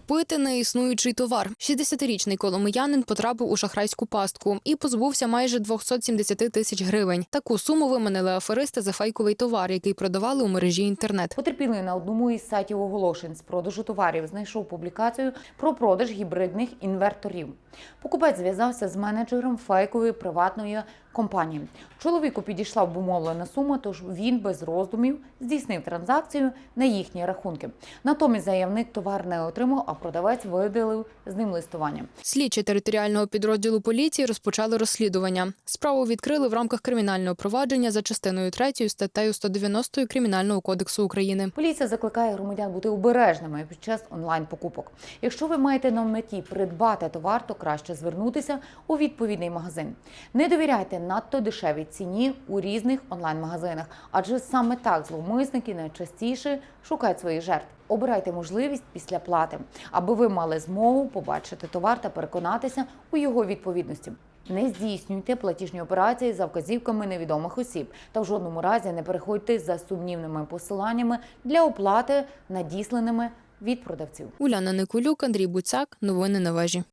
Купити неіснуючий товар. 60-річний коломиянин потрапив у шахрайську пастку і позбувся майже 270 тисяч гривень. Таку суму виманили аферисти за фейковий товар, який продавали у мережі інтернет. Потерпілий на одному із сайтів оголошень з продажу товарів знайшов публікацію про продаж гібридних інверторів. Покупець зв'язався з менеджером фейкової приватної компанії. Чоловіку підійшла обумовлена сума, тож він без роздумів здійснив транзакцію на їхні рахунки. Натомість заявник товар не отримав, а продавець видалив з ним листування. Слідчі територіального підрозділу поліції розпочали розслідування. Справу відкрили в рамках кримінального провадження за частиною 3 статтею 190 Кримінального кодексу України. Поліція закликає громадян бути обережними під час онлайн-покупок. Якщо ви маєте на меті придбати товар, то краще звернутися у відповідний магазин. Не довіряйте надто дешевій ціні у різних онлайн-магазинах, адже саме так зловмисники найчастіше шукають своїх жертв. Обирайте можливість після плати, аби ви мали змогу побачити товар та переконатися у його відповідності. Не здійснюйте платіжні операції за вказівками невідомих осіб та в жодному разі не переходьте за сумнівними посиланнями для оплати надісланими від продавців. Уляна Никулюк, Андрій Буцяк. Новини на вежі.